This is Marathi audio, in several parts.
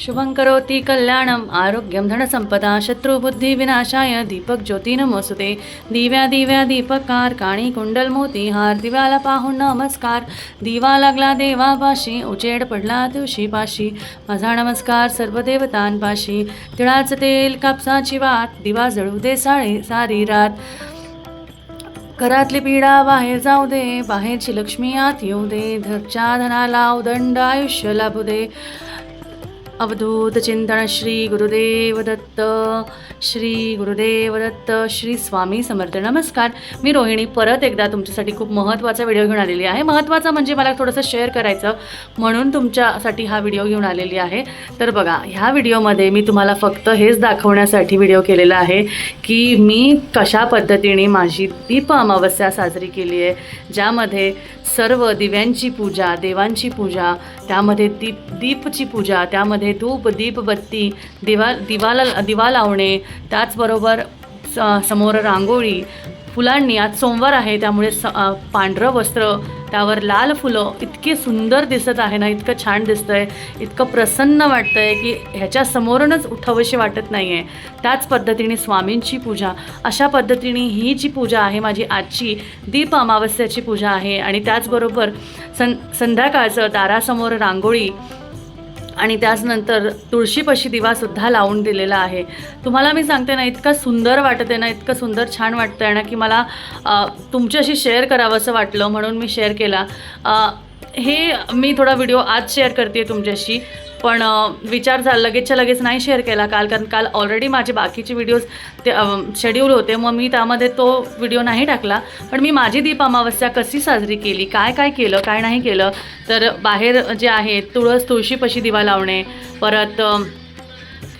शुभं करोति कल्याणम् आरोग्यं धनसंपदा शत्रुबुद्धिविनाशाय दीपक ज्योती नमोसुते दिव्या दिव्या दीपकार काणी कुंडल मोतीहार दिव्याला पाहून नमस्कार। दिवा लागला देवापाशी उजेड पडला तुळशीपाशी माझा नमस्कार सर्व देवतांपाशी तिळाचं तेल कापसाची वात दिवा जळू दे साळे सारी रात। घरातली पीडा बाहेर जाऊ दे बाहेरची लक्ष्मी आत येऊ दे घरच्या धनाला उदंड आयुष्य लाभू दे। अवधूत चिंतन श्री गुरुदेव दत्त श्री गुरुदेव दत्त श्री स्वामी समर्थ. नमस्कार. मी रोहिणी. परत एकदा तुमच्यासाठी खूप महत्त्वाचा व्हिडिओ घेऊन आलेली आहे. महत्त्वाचा म्हणजे मला थोडंसं शेअर करायचं म्हणून तुमच्यासाठी हा व्हिडिओ घेऊन आलेली आहे. तर बघा ह्या व्हिडिओमध्ये मी तुम्हाला फक्त हेच दाखवण्यासाठी व्हिडिओ केलेला आहे की मी कशा पद्धतीने माझी दीप अमावस्या साजरी केली आहे ज्यामध्ये सर्व दिव्यांची पूजा देवांची पूजा त्यामध्ये दीप दीपची पूजा त्यामध्ये धूप दीपबत्ती दिवा दिवाला दिवा लावणे त्याचबरोबर स समोर रांगोळी फुलांनी आज सोमवार आहे त्यामुळे स पांढरं वस्त्र त्यावर लाल फुलं इतके सुंदर दिसत आहे ना इतकं छान दिसतं आहे इतकं प्रसन्न वाटतं आहे की ह्याच्या समोरूनच उठावशी वाटत नाही आहे त्याच पद्धतीने स्वामींची पूजा अशा पद्धतीने ही जी पूजा आहे माझी आजची दीप अमावस्याची पूजा आहे आणि त्याचबरोबर सं संध्याकाळचं दारासमोर रांगोळी आणि त्याचनंतर तुळशीपाशी दिवासुद्धा लावून दिलेला आहे. तुम्हाला मी सांगते ना इतकं सुंदर वाटत आहे ना इतकं सुंदर छान वाटतं आहे ना की मला तुमच्याशी शेअर करावं असं वाटलं म्हणून मी शेअर केला. हे मी थोडा व्हिडिओ आज शेअर करते तुमच्याशी. पण विचार झाला लगेचच्या लगेच नाही शेअर केला काल कारण काल ऑलरेडी माझे बाकीचे व्हिडिओज ते शेड्यूल होते. मग मी त्यामध्ये तो व्हिडिओ नाही टाकला. पण मी माझी दीप अमावस्या कशी साजरी केली? काय काय केलं काय नाही केलं? तर बाहेर जे आहे तुळस तुळशीपाशी दिवा लावणे परत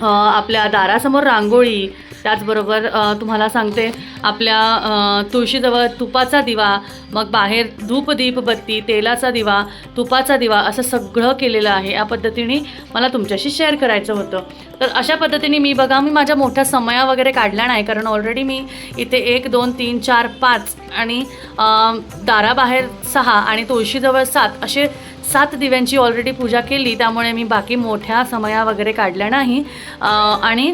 आपल्या दारासमोर रांगोळी त्याचबरोबर तुम्हाला सांगते आपल्या तुळशीजवळ तुपाचा दिवा मग बाहेर धूप दीपबत्ती तेलाचा दिवा तुपाचा दिवा असं सगळं केलेलं आहे. या पद्धतीने मला तुमच्याशी शेअर करायचं होतं. तर अशा पद्धतीने मी बघा मी माझ्या मोठ्या समया वगैरे काढल्या नाही कारण ऑलरेडी मी इथे एक दोन तीन चार पाच आणि दाराबाहेर सहा आणि तुळशीजवळ सात असे सात दिव्यांची ऑलरेडी पूजा केली. त्यामुळे मी बाकी मोठ्या समया वगैरे काढल्या नाही. आणि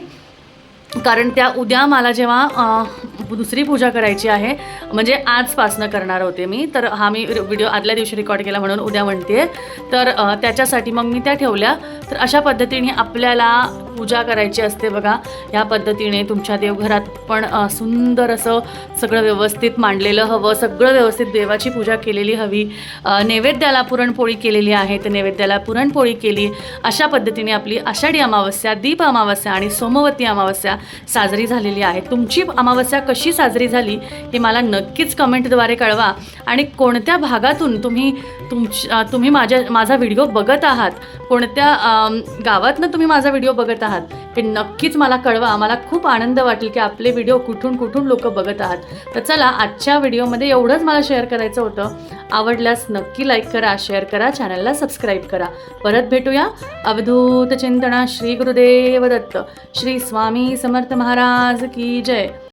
कारण त्या उद्या मला जेव्हा दुसरी पूजा करायची आहे. म्हणजे आजपासनं करणार होते मी. तर हा मी व्हिडिओ आदल्या दिवशी रेकॉर्ड केला म्हणून उद्या म्हणते तर त्याच्यासाठी मग मी त्या ठेवल्या. तर अशा पद्धतीने आपल्याला पूजा करायची असते बघा. ह्या पद्धतीने तुमच्या देवघरात पण सुंदर असं सगळं व्यवस्थित मांडलेलं हवं. सगळं व्यवस्थित देवाची पूजा केलेली हवी. नैवेद्याला पुरणपोळी केलेली आहे. तर नैवेद्याला पुरणपोळी केली. अशा पद्धतीने आपली आषाढी अमावस्या दीप अमावस्या आणि सोमवती अमावस्या साजरी झालेली आहे. तुमची अमावस्या कशी साजरी झाली हे मला नक्कीच कमेंटद्वारे कळवा. आणि कोणत्या भागातून तुम्ही तुमच्या तुम्ही माझ्या माझा व्हिडिओ बघत आहात कोणत्या गावातनं तुम्ही माझा व्हिडिओ बघत आहात हे नक्कीच मला कळवा. मला खूप आनंद वाटेल की आपले व्हिडिओ कुठून कुठून लोक बघत आहात. तर चला आजच्या व्हिडिओमध्ये एवढंच मला शेअर करायचं होतं. आवडल्यास नक्की लाईक करा शेअर करा चॅनलला सबस्क्राईब करा. परत भेटूया. अवधूत चिंतना श्री गुरुदेव दत्त. श्री स्वामी समर्थ महाराज की जय.